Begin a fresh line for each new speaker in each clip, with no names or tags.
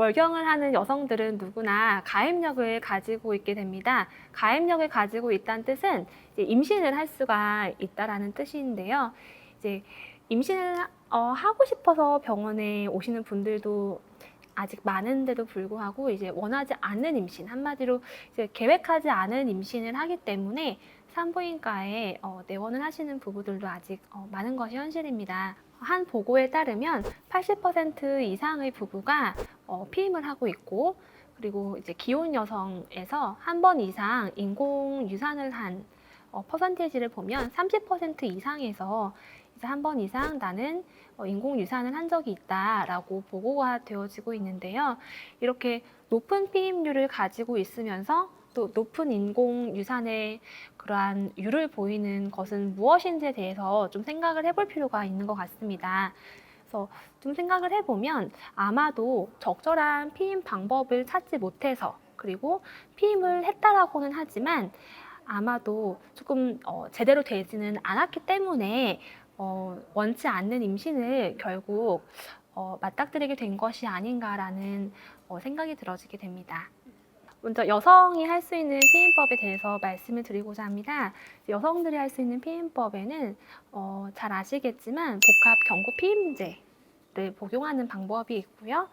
월경을 하는 여성들은 누구나 가임력을 가지고 있게 됩니다. 가임력을 가지고 있다는 뜻은 임신을 할 수가 있다라는 뜻인데요. 이제 임신을 어, 하고 싶어서 병원에 오시는 분들도 아직 많은데도 불구하고 이제 원하지 않는 임신 한마디로 이제 계획하지 않은 임신을 하기 때문에 산부인과에 어, 내원을 하시는 부부들도 아직 어, 많은 것이 현실입니다. 한 보고에 따르면 80% 이상의 부부가 어, 피임을 하고 있고 그리고 이제 기혼 여성에서 한 번 이상 인공 유산을 한 어, 퍼센테이지를 보면 30% 이상에서 이제 한 번 이상 나는 어, 인공 유산을 한 적이 있다라고 보고가 되어지고 있는데요. 이렇게 높은 피임률을 가지고 있으면서 또 높은 인공 유산의 그러한 율을 보이는 것은 무엇인지에 대해서 좀 생각을 해볼 필요가 있는 것 같습니다. 그래서 좀 생각을 해보면 아마도 적절한 피임 방법을 찾지 못해서 그리고 피임을 했다라고는 하지만 아마도 조금 어, 제대로 되지는 않았기 때문에 어, 원치 않는 임신을 결국 어, 맞닥뜨리게 된 것이 아닌가라는 어, 생각이 들어지게 됩니다. 먼저 여성이 할 수 있는 피임법에 대해서 말씀을 드리고자 합니다. 여성들이 할 수 있는 피임법에는 어, 잘 아시겠지만 복합 경구 피임제를 복용하는 방법이 있고요.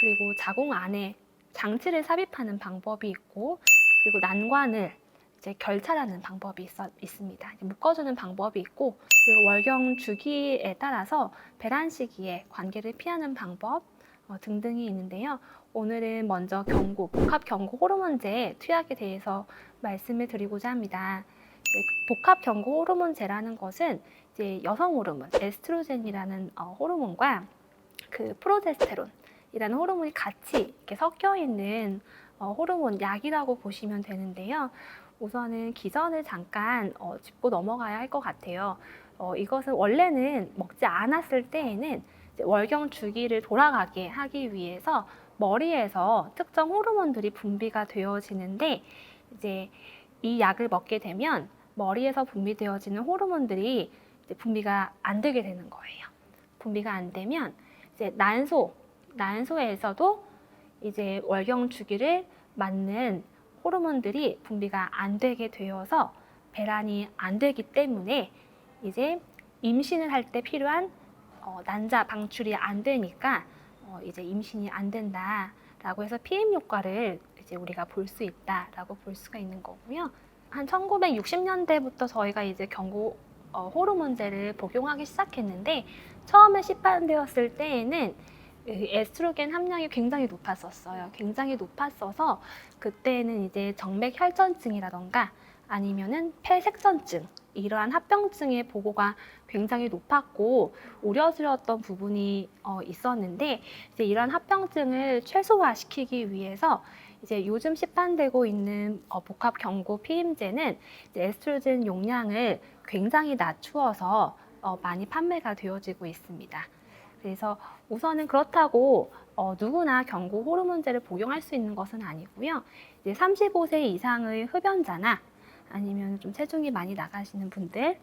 그리고 자궁 안에 장치를 삽입하는 방법이 있고 그리고 난관을 이제 결찰하는 방법이 있어, 있습니다. 묶어주는 방법이 있고 그리고 월경 주기에 따라서 배란 시기에 관계를 피하는 방법 어, 등등이 있는데요. 오늘은 먼저 경구, 복합 경구 호르몬제 투약에 대해서 말씀을 드리고자 합니다. 이제 복합 경구 호르몬제라는 것은 이제 여성 호르몬, 에스트로겐이라는 어, 호르몬과 그 프로제스테론이라는 호르몬이 같이 이렇게 섞여 있는 어, 호르몬 약이라고 보시면 되는데요. 우선은 기전을 잠깐 어, 짚고 넘어가야 할 것 같아요. 어, 이것은 원래는 먹지 않았을 때에는 월경 주기를 돌아가게 하기 위해서 머리에서 특정 호르몬들이 분비가 되어지는데 이제 이 약을 먹게 되면 머리에서 분비되어지는 호르몬들이 분비가 안 되게 되는 거예요. 분비가 안 되면 이제 난소, 난소에서도 이제 월경 주기를 맞는 호르몬들이 분비가 안 되게 되어서 배란이 안 되기 때문에 이제 임신을 할 때 필요한 어, 난자 방출이 안 되니까 어, 이제 임신이 안 된다라고 해서 피임 효과를 이제 우리가 볼 수 있다라고 볼 수가 있는 거고요. 한 1960년대부터 저희가 이제 경구 어, 호르몬제를 복용하기 시작했는데 처음에 시판되었을 때에는 그 에스트로겐 함량이 굉장히 높았었어요. 굉장히 높았어서 그때는 이제 정맥 혈전증이라던가 아니면은 폐색전증 이러한 합병증의 보고가 굉장히 높았고 우려스러웠던 부분이 어, 있었는데 이제 이러한 합병증을 최소화시키기 위해서 이제 요즘 시판되고 있는 어, 복합 경구 피임제는 에스트로겐 용량을 굉장히 낮추어서 어, 많이 판매가 되어지고 있습니다. 그래서 우선은 그렇다고 어, 누구나 경구 호르몬제를 복용할 수 있는 것은 아니고요. 이제 35세 이상의 흡연자나 아니면 좀 체중이 많이 나가시는 분들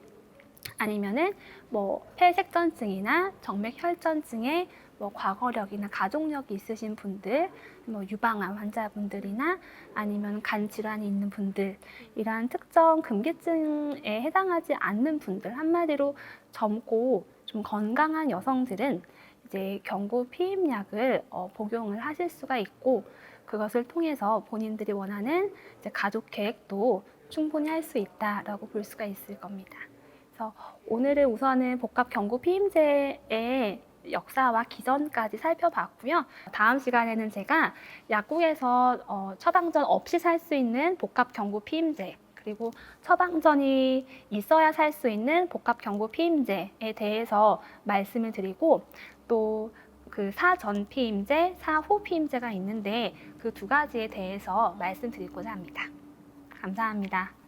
아니면은 뭐 폐색전증이나 정맥 혈전증에 뭐 과거력이나 가족력이 있으신 분들, 뭐 유방암 환자분들이나 아니면 간 질환이 있는 분들 이러한 특정 금기증에 해당하지 않는 분들 한마디로 젊고 좀 건강한 여성들은 이제 경구 피임약을 어, 복용을 하실 수가 있고 그것을 통해서 본인들이 원하는 이제 가족 계획도 충분히 할 수 있다라고 볼 수가 있을 겁니다. 그래서 오늘은 우선은 복합 경구 피임제의 역사와 기전까지 살펴봤고요. 다음 시간에는 제가 약국에서 어, 처방전 없이 살 수 있는 복합 경구 피임제 그리고 처방전이 있어야 살 수 있는 복합 경구 피임제에 대해서 말씀을 드리고 또 그 사전 피임제, 사후 피임제가 있는데 그 두 가지에 대해서 말씀드리고자 합니다. 감사합니다.